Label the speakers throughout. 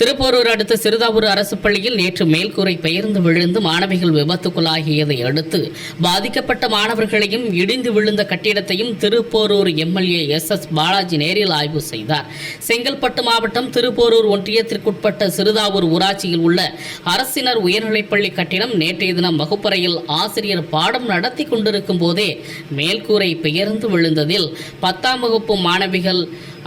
Speaker 1: திருப்போரூர் அடுத்த சிறுதாவூர் அரசு பள்ளியில் நேற்று மேல்கூரை பெயர்ந்து விழுந்து மாணவிகள் விபத்துக்குள்ளாகியதை அடுத்து பாதிக்கப்பட்ட மாணவர்களையும் இடிந்து விழுந்த கட்டிடத்தையும் Thiruporur MLA S S Balaji நேரில் ஆய்வு செய்தார். செங்கல்பட்டு மாவட்டம் திருப்போரூர் ஒன்றியத்திற்குட்பட்ட சிறுதாவூர் ஊராட்சியில் உள்ள அரசினர் உயர்நிலைப்பள்ளி கட்டிடம் நேற்றைய தினம் வகுப்பறையில் ஆசிரியர் பாடம் நடத்தி கொண்டிருக்கும் போதே மேல்கூரை பெயர்ந்து விழுந்ததில் பத்தாம் வகுப்பு மாணவிகள்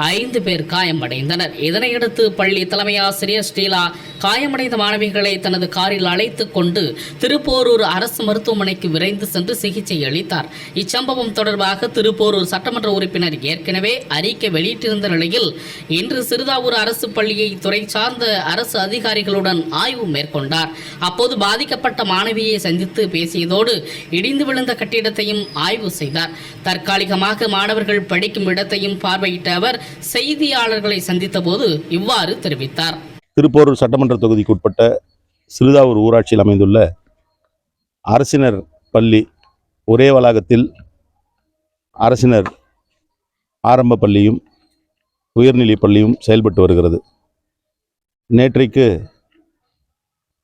Speaker 1: ஐந்து பேர் காயமடைந்தனர். இதனையடுத்து பள்ளி தலைமை ஆசிரியர் ஸ்ரீலா காயமடைந்த மாணவிகளை தனது காரில் அழைத்து கொண்டு திருப்போரூர் அரசு மருத்துவமனைக்கு விரைந்து சென்று சிகிச்சை அளித்தார். இச்சம்பவம் தொடர்பாக திருப்போரூர் சட்டமன்ற உறுப்பினர் ஏற்கனவே அறிக்கை வெளியிட்டிருந்த நிலையில் இன்று சிறுதாவூர் அரசு பள்ளியை துறை சார்ந்த அரசு அதிகாரிகளுடன் ஆய்வு மேற்கொண்டார். அப்போது பாதிக்கப்பட்ட மாணவியை சந்தித்து பேசியதோடு இடிந்து விழுந்த கட்டிடத்தையும் ஆய்வு செய்தார். தற்காலிகமாக மாணவர்கள் படிக்கும் இடத்தையும் பார்வையிட்ட அவர் செய்தியாளர்களை சந்தித்தபோது இவ்வாறு தெரிவித்தார்.
Speaker 2: திருப்போரூர் சட்டமன்ற தொகுதிக்கு உட்பட்ட சிறுதாவூர் ஊராட்சியில் அமைந்துள்ள அரசினர் பள்ளி ஒரே வளாகத்தில் அரசினர் ஆரம்ப பள்ளியும் உயர்நிலைப் பள்ளியும் செயல்பட்டு வருகிறது. நேற்றைக்கு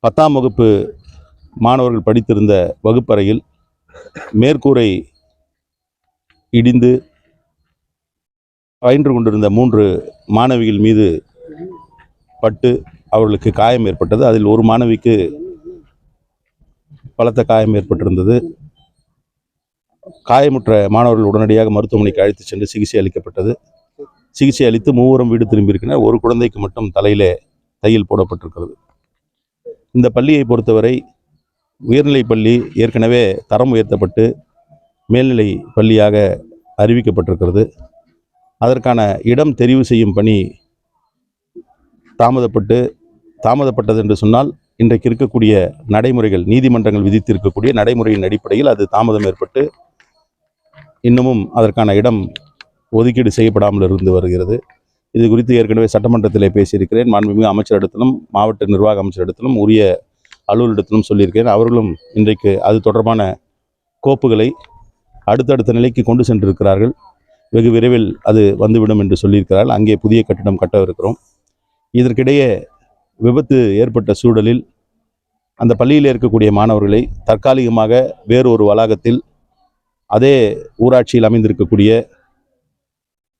Speaker 2: பத்தாம் வகுப்பு மாணவர்கள் படித்திருந்த வகுப்பறையில் மேற்கூரை இடிந்து பயின்று கொண்டிருந்த மூன்று மாணவிகள் மீது பட்டு அவர்களுக்கு காயம் ஏற்பட்டது. அதில் ஒரு மாணவிக்கு பலத்த காயம் ஏற்பட்டிருந்தது. காயமுற்ற மாணவர்கள் உடனடியாக மருத்துவமனைக்கு அழைத்து சென்று சிகிச்சை அளிக்கப்பட்டது. சிகிச்சை அளித்து மூவரும் வீடு திரும்பியிருக்கின்றனர் ஒரு குழந்தைக்கு மட்டும் தலையிலே தையல் போடப்பட்டிருக்கிறது. இந்த பள்ளியை பொறுத்தவரை உயர்நிலை பள்ளி ஏற்கனவே தரம் உயர்த்தப்பட்டு மேல்நிலை பள்ளியாக அறிவிக்கப்பட்டிருக்கிறது. அதற்கான இடம் தெரிவு செய்யும் பணி தாமதப்பட்டு தாமதப்பட்டது என்று சொன்னால் இன்றைக்கு இருக்கக்கூடிய நடைமுறைகள் நீதிமன்றங்கள் விதித்திருக்கக்கூடிய நடைமுறையின் அடிப்படையில் அது தாமதம் ஏற்பட்டு இன்னமும் அதற்கான இடம் ஒதுக்கீடு செய்யப்படாமல் இருந்து வருகிறது. இது குறித்து ஏற்கனவே சட்டமன்றத்திலே பேசியிருக்கிறேன். மாண்புமிகு அமைச்சரிடத்திலும் மாவட்ட நிர்வாக அமைச்சரிடத்திலும் உரிய அலுவலரிடத்திலும் சொல்லியிருக்கிறேன். அவர்களும் இன்றைக்கு அது தொடர்பான கோப்புகளை அடுத்தடுத்த நிலைக்கு கொண்டு சென்றிருக்கிறார்கள். வெகு விரைவில் அது வந்துவிடும் என்று சொல்லியிருக்கிறார்கள். அங்கே புதிய கட்டிடம் கட்டவிருக்கிறோம். இதற்கிடையே விபத்து ஏற்பட்ட சூழலில் அந்த பள்ளியில் இருக்கக்கூடிய மாணவர்களை தற்காலிகமாக வேறு ஒரு வளாகத்தில் அதே ஊராட்சியில் அமைந்திருக்கக்கூடிய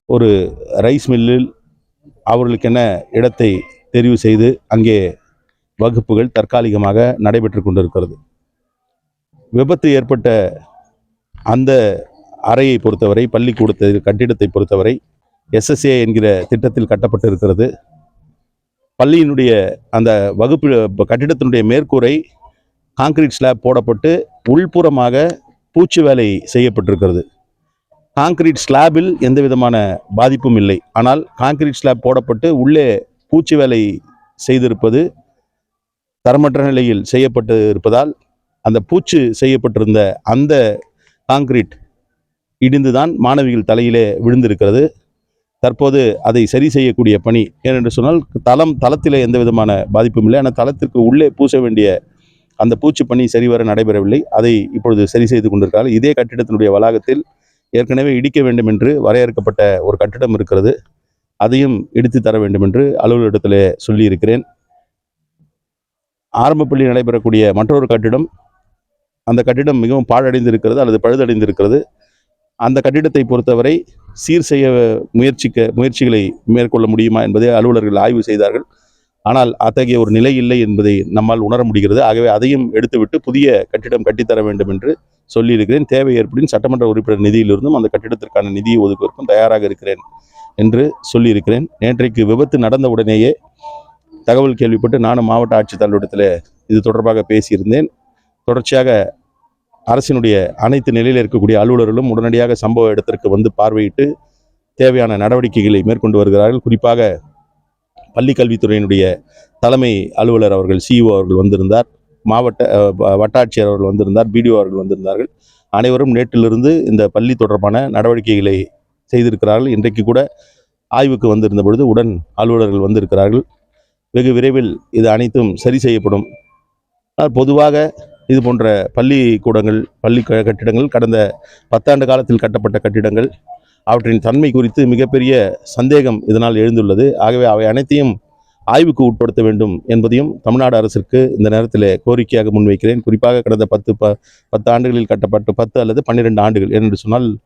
Speaker 2: ஒரு ரைஸ் மில்லில் அவர்களுக்கென இடத்தை தெரிவு செய்து அங்கே வகுப்புகள் தற்காலிகமாக நடைபெற்று கொண்டிருக்கிறது. விபத்து ஏற்பட்ட அந்த அறையை பொறுத்தவரை பள்ளிக்கூடத்தை கட்டிடத்தை பொறுத்தவரை எஸ்எஸ்ஏ என்கிற திட்டத்தில் கட்டப்பட்டு இருக்கிறது பள்ளியினுடைய அந்த வகுப்பு கட்டிடத்தினுடைய மேற்கூரை காங்கிரீட் ஸ்லாப் போடப்பட்டு உள்புறமாக பூச்சு வேலை செய்யப்பட்டிருக்கிறது. காங்கிரீட் ஸ்லாபில் எந்த விதமான பாதிப்பும் இல்லை. ஆனால் காங்கிரீட் ஸ்லாப் போடப்பட்டு உள்ளே பூச்சி வேலை செய்திருப்பது தரமற்ற நிலையில் செய்யப்பட்டு இருப்பதால் அந்த பூச்சு செய்யப்பட்டிருந்த அந்த காங்கிரீட் இடிந்துதான் மாணவிகள் தலையிலே விழுந்திருக்கிறது. தற்போது அதை சரி செய்யக்கூடிய பணி ஏனென்று சொன்னால் தளம் தளத்திலே எந்த விதமான பாதிப்பும் இல்லை. ஆனால் தளத்திற்கு உள்ளே பூச வேண்டிய அந்த பூச்சி பணி சரிவர நடைபெறவில்லை. அதை இப்பொழுது சரி செய்து கொண்டிருக்கிறார் இதே கட்டிடத்தினுடைய வளாகத்தில் ஏற்கனவே இடிக்க வேண்டும் என்று வரையறுக்கப்பட்ட ஒரு கட்டிடம் இருக்கிறது. அதையும் இடித்து தர வேண்டும் என்று அலுவலகத்திலே சொல்லியிருக்கிறேன். ஆரம்ப பள்ளி நடைபெறக்கூடிய மற்றொரு கட்டிடம் அந்த கட்டிடம் மிகவும் பாழடைந்திருக்கிறது அல்லது பழுதடைந்திருக்கிறது. அந்த கட்டிடத்தை பொறுத்தவரை சீர் செய்ய முயற்சிக்க முயற்சிகளை மேற்கொள்ள முடியுமா என்பதை அலுவலர்கள் ஆய்வு செய்தார்கள். ஆனால் அத்தகைய ஒரு நிலை இல்லை என்பதை நம்மால் உணர முடிகிறது. ஆகவே அதையும் எடுத்துவிட்டு புதிய கட்டிடம் கட்டித்தர வேண்டும் என்று சொல்லியிருக்கிறேன். தேவை ஏற்படின் சட்டமன்ற உறுப்பினர் நிதியிலிருந்தும் அந்த கட்டிடத்திற்கான நிதியை ஒதுக்குவதற்கும் தயாராக இருக்கிறேன் என்று சொல்லியிருக்கிறேன். நேற்றைக்கு விபத்து நடந்த உடனேயே தகவல் கேள்விப்பட்டு நானும் மாவட்ட ஆட்சித்தலைவரிடத்தில் இது தொடர்பாக பேசியிருந்தேன். தொடர்ச்சியாக அரசினுடைய அனைத்து நிலையில் இருக்கக்கூடிய அலுவலர்களும் உடனடியாக சம்பவ இடத்திற்கு வந்து பார்வையிட்டு தேவையான நடவடிக்கைகளை மேற்கொண்டு வருகிறார்கள். குறிப்பாக பள்ளி கல்வித்துறையினுடைய தலைமை அலுவலர் அவர்கள் சிஇஓ அவர்கள் வந்திருந்தார். மாவட்ட வட்டாட்சியர் அவர்கள் வந்திருந்தார். பிடிஓ அவர்கள் வந்திருந்தார்கள். அனைவரும் நேற்றிலிருந்து இந்த பள்ளி தொடர்பான நடவடிக்கைகளை செய்திருக்கிறார்கள். இன்றைக்கு கூட ஆய்வுக்கு வந்திருந்த பொழுது உடன் அலுவலர்கள் வந்திருக்கிறார்கள். வெகு விரைவில் இது அனைத்தும் சரி செய்யப்படும். ஆனால் பொதுவாக இது போன்ற பள்ளிக்கூடங்கள் பள்ளி க- கட்டிடங்கள் கடந்த பத்தாண்டு காலத்தில் கட்டப்பட்ட கட்டிடங்கள். அவற்றின் தன்மை குறித்து மிகப்பெரிய சந்தேகம் இதனால் எழுந்துள்ளது. ஆகவே அவை அனைத்தையும் ஆய்வுக்கு உட்படுத்த வேண்டும் என்பதையும் தமிழ்நாடு அரசிற்கு இந்த நேரத்தில் கோரிக்கையாக முன்வைக்கிறேன். குறிப்பாக கடந்த பத்து ப பத்து ஆண்டுகளில் கட்டப்பட்ட பத்து அல்லது பன்னிரெண்டு ஆண்டுகள் என்று சொன்னால்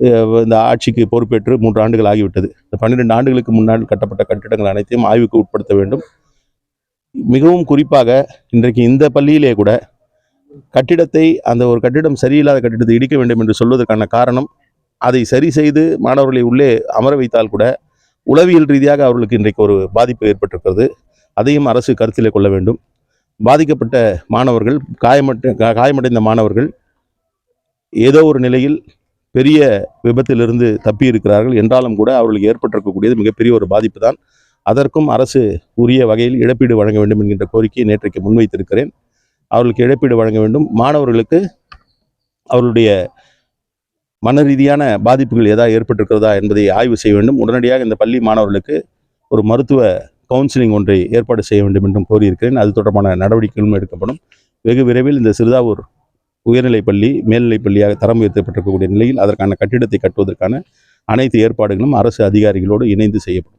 Speaker 2: இந்த ஆட்சிக்கு பொறுப்பேற்று மூன்று ஆண்டுகள் ஆகிவிட்டது. இந்த பன்னிரெண்டு ஆண்டுகளுக்கு முன்னால் கட்டப்பட்ட கட்டிடங்கள் அனைத்தையும் ஆய்வுக்கு உட்படுத்த வேண்டும். மிகவும் குறிப்பாக இன்றைக்கு இந்த பள்ளியிலே கூட கட்டிடத்தை அந்த ஒரு கட்டிடம் சரியில்லாத கட்டிடத்தை இடிக்க வேண்டும் என்று சொல்வதற்கான காரணம் அதை சரி செய்து மாணவர்களை உள்ளே அமர வைத்தால் கூட உளவியல் ரீதியாக அவர்களுக்கு இன்றைக்கு ஒரு பாதிப்பு ஏற்பட்டிருக்கிறது. அதையும் அரசு கருத்தில் கொள்ள வேண்டும். பாதிக்கப்பட்ட மாணவர்கள் காயமட்ட காயமடைந்த மாணவர்கள் ஏதோ ஒரு நிலையில் பெரிய விபத்திலிருந்து தப்பி இருக்கிறார்கள் என்றாலும் கூட அவர்களுக்கு ஏற்பட்டிருக்கக்கூடியது மிகப்பெரிய ஒரு பாதிப்பு தான் அதற்கும் அரசு உரிய வகையில் இழப்பீடு வழங்க வேண்டும் என்கின்ற கோரிக்கையை நேற்றைக்கு முன்வைத்திருக்கிறேன். அவர்களுக்கு இழப்பீடு வழங்க வேண்டும். மாணவர்களுக்கு அவர்களுடைய மன ரீதியான பாதிப்புகள் ஏதாவது ஏற்பட்டிருக்கிறதா என்பதை ஆய்வு செய்ய வேண்டும். உடனடியாக இந்த பள்ளி மாணவர்களுக்கு ஒரு மருத்துவ கவுன்சிலிங் ஒன்றை ஏற்பாடு செய்ய வேண்டும் என்றும் கோரியிருக்கிறேன். அது தொடர்பான நடவடிக்கைகளும் எடுக்கப்படும். வெகு விரைவில் இந்த சிறுதாவூர் உயர்நிலைப் பள்ளி மேல்நிலைப் பள்ளியாக தரம் உயர்த்தப்பட்டிருக்கக்கூடிய நிலையில் அதற்கான கட்டிடத்தை கட்டுவதற்கான அனைத்து ஏற்பாடுகளும் அரசு அதிகாரிகளோடு இணைந்து செய்யப்படும்.